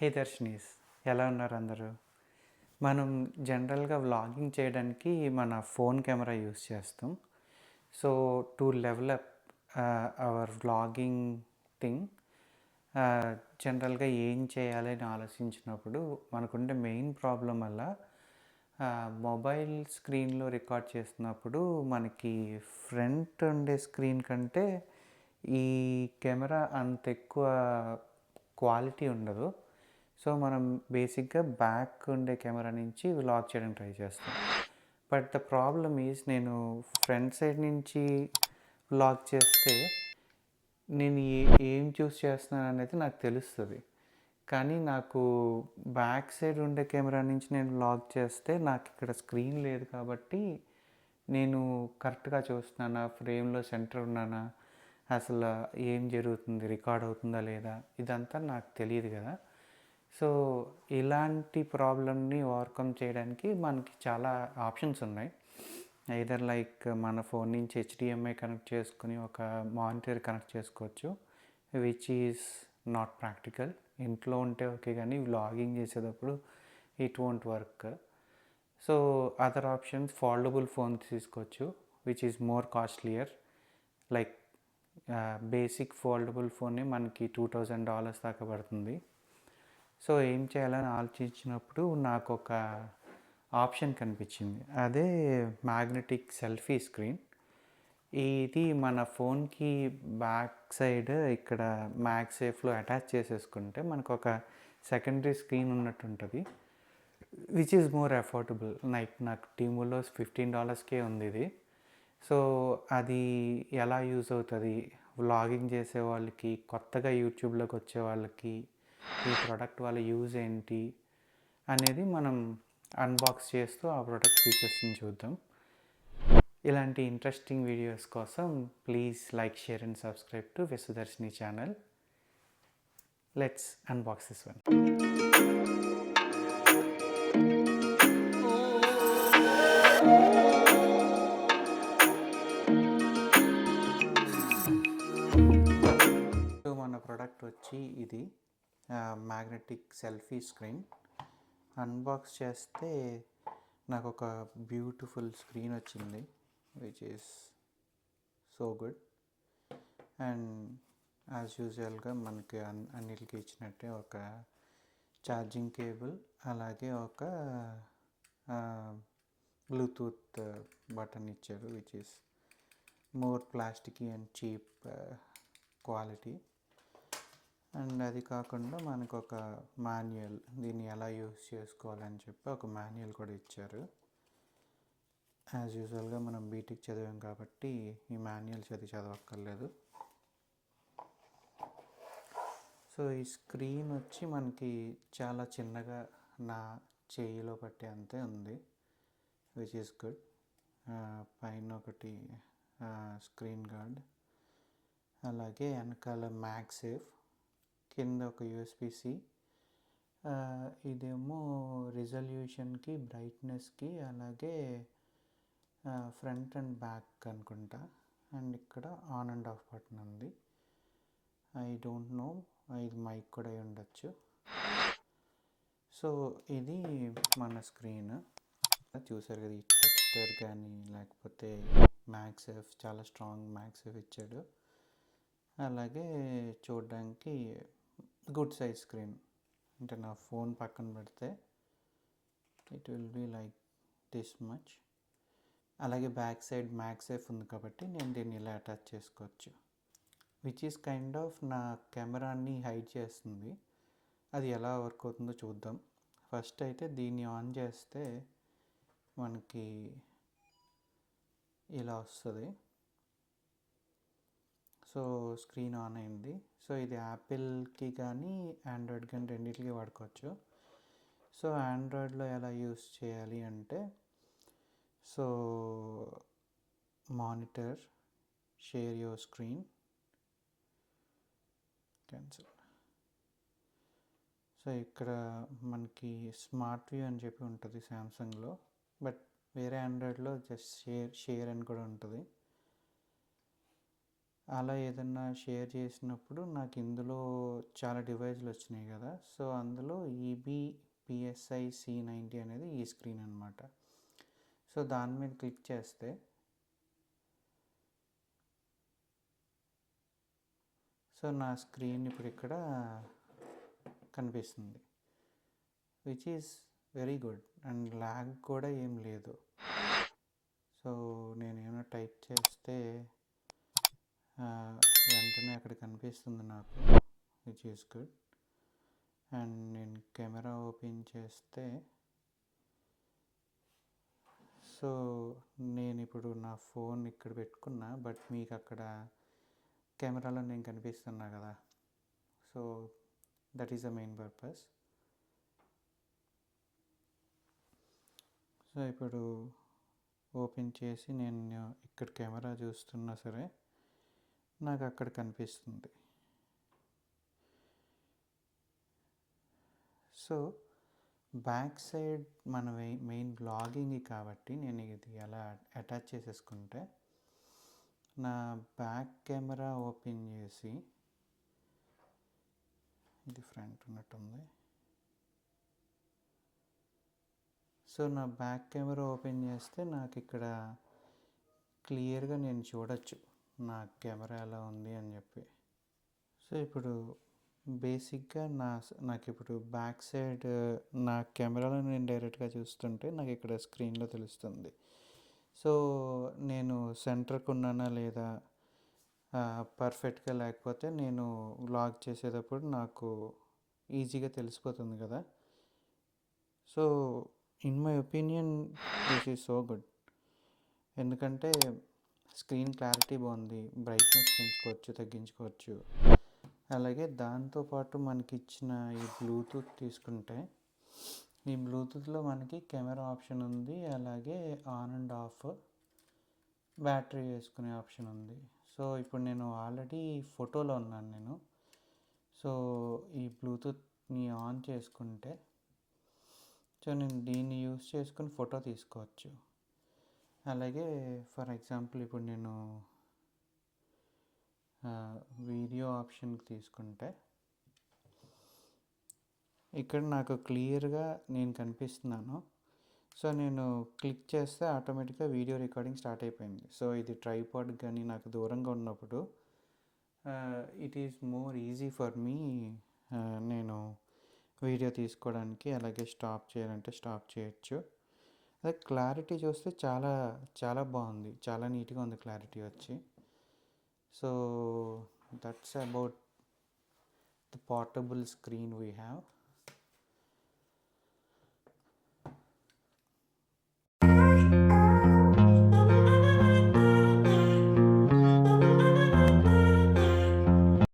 హే దర్శనీస్ ఎలా ఉన్నారు అందరూ? మనం జనరల్గా వ్లాగింగ్ చేయడానికి మన ఫోన్ కెమెరా యూస్ చేస్తాం. So to level up our vlogging thing జనరల్గా ఏం చేయాలి అని ఆలోచించినప్పుడు మనకుండే మెయిన్ ప్రాబ్లం వల్ల మొబైల్ స్క్రీన్లో రికార్డ్ చేస్తున్నప్పుడు మనకి ఫ్రంట్ ఉండే స్క్రీన్ కంటే ఈ కెమెరా అంత ఎక్కువ క్వాలిటీ ఉండదు. సో మనం బేసిక్గా బ్యాక్ ఉండే కెమెరా నుంచి వ్లాగ్ చేయడానికి ట్రై చేస్తాం. బట్ ద ప్రాబ్లమ్ ఈజ్ నేను ఫ్రంట్ సైడ్ నుంచి వ్లాగ్ చేస్తే నేను ఏ ఏం చూస్ చేస్తున్నాను అనేది నాకు తెలుస్తుంది. కానీ నాకు బ్యాక్ సైడ్ ఉండే కెమెరా నుంచి నేను వ్లాగ్ చేస్తే నాకు ఇక్కడ స్క్రీన్ లేదు కాబట్టి నేను కరెక్ట్గా చూస్తున్నానా? ఫ్రేమ్లో సెంటర్ ఉన్నానా? అసలు ఏం జరుగుతుంది? రికార్డ్ అవుతుందా లేదా? ఇదంతా నాకు తెలియదు కదా. సో ఇలాంటి ప్రాబ్లమ్ని ఓవర్కమ్ చేయడానికి మనకి చాలా ఆప్షన్స్ ఉన్నాయి. ఐదర్ లైక్ మన ఫోన్ నుంచి హెచ్డిఎంఐ కనెక్ట్ చేసుకుని ఒక మానిటర్ కనెక్ట్ చేసుకోవచ్చు విచ్ ఈజ్ నాట్ ప్రాక్టికల్. ఇంట్లో ఉంటే ఓకే కానీ వ్లాగింగ్ చేసేటప్పుడు it won't work. So other options foldable phones తీసుకోవచ్చు which is more costlier. Like basic foldable ఫోనే మనకి టూ థౌజండ్ డాలర్స్ దాకా పడుతుంది. సో ఏం చేయాలని ఆలోచించినప్పుడు నాకు ఒక ఆప్షన్ కనిపించింది. అదే మ్యాగ్నెటిక్ సెల్ఫీ స్క్రీన్. ఇది మన ఫోన్కి బ్యాక్ సైడ్ ఇక్కడ మ్యాగ్ సేఫ్లో అటాచ్ చేసేసుకుంటే మనకు ఒక సెకండరీ స్క్రీన్ ఉన్నట్టు ఉంటుంది which is more affordable like నాకు టీములో ఫిఫ్టీన్ డాలర్స్కే ఉంది ఇది. సో అది ఎలా యూజ్ అవుతుంది? వ్లాగింగ్ చేసే వాళ్ళకి కొత్తగా యూట్యూబ్లోకి వచ్చే వాళ్ళకి ఈ ప్రోడక్ట్ వాళ్ళ యూజ్ ఏంటి అనేది మనం అన్బాక్స్ చేస్తూ ఆ ప్రోడక్ట్ ఫీచర్స్ని చూద్దాం. ఇలాంటి ఇంట్రెస్టింగ్ వీడియోస్ కోసం please like share and subscribe to Vishwadarshini channel let's unbox this one selfie screen. Unbox చేస్తే నాకు ఒక బ్యూటిఫుల్ స్క్రీన్ వచ్చింది which is so good and as యూజువల్గా మనకి అన్ అన్నిటికి ఇచ్చినట్టే ఒక ఛార్జింగ్ కేబుల్ అలాగే ఒక బ్లూటూత్ బటన్ ఇచ్చారు which is more plastic and cheap quality and అది కాకుండా మనకు ఒక మాన్యువల్ దీన్ని ఎలా యూస్ చేసుకోవాలని చెప్పి ఒక మాన్యువల్ కూడా ఇచ్చారు. యాజ్ యూజువల్గా మనం బీటెక్ చదివాం కాబట్టి ఈ మాన్యువల్ చదివి చదవక్కర్లేదు. సో ఈ స్క్రీన్ వచ్చి మనకి చాలా చిన్నగా నా చేయిలో పట్టే అంతే ఉంది విచ్ ఈస్ గుడ్ పైన ఒకటి స్క్రీన్ గార్డ్ అలాగే వెనకాల మ్యాక్ సేఫ్. కింద ఒక యూఎస్పిసి ఇదేమో రిజల్యూషన్కి బ్రైట్నెస్కి అలాగే ఫ్రంట్ అండ్ బ్యాక్ అనుకుంటా. అండ్ ఇక్కడ ఆన్ అండ్ ఆఫ్ బటన్ ఉంది. ఐ డోంట్ నో ఇది మైక్ కూడా అయి ఉండొచ్చు. సో ఇది మన స్క్రీన్. చూసారు కదా ఈ టెక్స్చర్ కానీ లేకపోతే మ్యాక్సేఫ్ చాలా స్ట్రాంగ్ మ్యాక్సేఫ్ ఇచ్చాడు. అలాగే చూడడానికి గుడ్ సైజ్ స్క్రీన్ అంటే నా ఫోన్ పక్కన పెడితే it will be like this much. అలాగే బ్యాక్ సైడ్ మ్యాక్సేఫ్ ఉంది కాబట్టి నేను దీన్ని ఇలా అటాచ్ చేసుకోవచ్చు. విచ్ ఈస్ కైండ్ ఆఫ్ నా కెమెరాని హైడ్ చేస్తుంది. అది ఎలా వర్క్ అవుతుందో చూద్దాం. ఫస్ట్ అయితే దీన్ని ఆన్ చేస్తే మనకి ఇలా వస్తుంది. సో స్క్రీన్ ఆన్ అయింది. సో ఇది యాపిల్కి కానీ ఆండ్రాయిడ్ కానీ రెండింటికి వాడుకోవచ్చు. సో ఆండ్రాయిడ్లో ఎలా యూస్ చేయాలి అంటే so monitor share your screen cancel. So ఇక్కడ మనకి స్మార్ట్ వ్యూ అని చెప్పి ఉంటుంది శాంసంగ్లో బట్ వేరే ఆండ్రాయిడ్లో జస్ట్ షేర్ షేర్ అని కూడా ఉంటుంది. అలా ఏదన్నా షేర్ చేసినప్పుడు నాకు ఇందులో చాలా డివైస్లు వచ్చినాయి కదా. సో అందులో ఈబీ పిఎస్ఐ సి నైంటీ అనేది ఈ స్క్రీన్ అనమాట సో దాని మీద క్లిక్ చేస్తే సో నా స్క్రీన్ ఇప్పుడు ఇక్కడ కనిపిస్తుంది. Which is very good and lag కూడా ఏం లేదు. సో నేను ఏమైనా టైప్ చేస్తే వెంటనే అక్కడ కనిపిస్తుంది నాకు. విచ్ ఈస్ గుడ్ అండ్ నేను కెమెరా ఓపెన్ చేస్తే సో నేను ఇప్పుడు నా ఫోన్ ఇక్కడ పెట్టుకున్నా బట్ మీకు అక్కడ కెమెరాలో నేను కనిపిస్తున్నా కదా. So that is the main purpose so ఇప్పుడు ఓపెన్ చేసి నేను ఇక్కడ కెమెరా చూస్తున్నా సరే నాకు అక్కడ కనిపిస్తుంది. సో బ్యాక్ సైడ్ మన మెయిన్ బ్లాగింగ్ కాబట్టి నేను ఇది అలా అటాచ్ చేసేసుకుంటే నా బ్యాక్ కెమెరా ఓపెన్ చేసి ఇది ఫ్రంట్ ఉన్నట్టుంది. సో నా బ్యాక్ కెమెరా ఓపెన్ చేస్తే నాకు ఇక్కడ క్లియర్గా నేను చూడొచ్చు. నా కెమెరా ఎలా ఉంది అని చెప్పి. సో ఇప్పుడు బేసిక్గా నా నాకు ఇప్పుడు బ్యాక్ సైడ్ నా కెమెరాలో నేను డైరెక్ట్గా చూస్తుంటే నాకు ఇక్కడ స్క్రీన్లో తెలుస్తుంది. సో నేను సెంటర్కి ఉన్నానా లేదా? పర్ఫెక్ట్గా లేకపోతే నేను వ్లాగ్ చేసేటప్పుడు నాకు ఈజీగా తెలిసిపోతుంది కదా. So in my opinion this is so good ఎందుకంటే స్క్రీన్ క్లారిటీ బాగుంది. బ్రైట్నెస్ పెంచుకోవచ్చు తగ్గించుకోవచ్చు. అలాగే దాంతోపాటు మనకి ఇచ్చిన ఈ బ్లూటూత్ తీసుకుంటే ఈ బ్లూటూత్లో మనకి కెమెరా ఆప్షన్ ఉంది. అలాగే ఆన్ అండ్ ఆఫ్ బ్యాటరీ వేసుకునే ఆప్షన్ ఉంది. సో ఇప్పుడు నేను ఆల్రెడీ ఫోటోలో ఉన్నాను నేను. సో ఈ బ్లూటూత్ని ఆన్ చేసుకుంటే సో నేను దీన్ని యూస్ చేసుకుని ఫోటో తీసుకోవచ్చు. అలాగే ఫర్ ఎగ్జాంపుల్ ఇప్పుడు నేను వీడియో ఆప్షన్కి తీసుకుంటే ఇక్కడ నాకు క్లియర్గా నేను కనిపిస్తున్నాను. సో నేను క్లిక్ చేస్తే ఆటోమేటిక్గా వీడియో రికార్డింగ్ స్టార్ట్ అయిపోయింది. సో ఇది ట్రైపాడ్ కానీ నాకు దూరంగా ఉన్నప్పుడు it is more easy for me నేను వీడియో తీసుకోవడానికి అలాగే స్టాప్ చేయాలంటే స్టాప్ చేయొచ్చు. అదే క్లారిటీ చూస్తే చాలా చాలా బాగుంది. చాలా నీట్గా ఉంది క్లారిటీ వచ్చి. So that's about the portable screen we have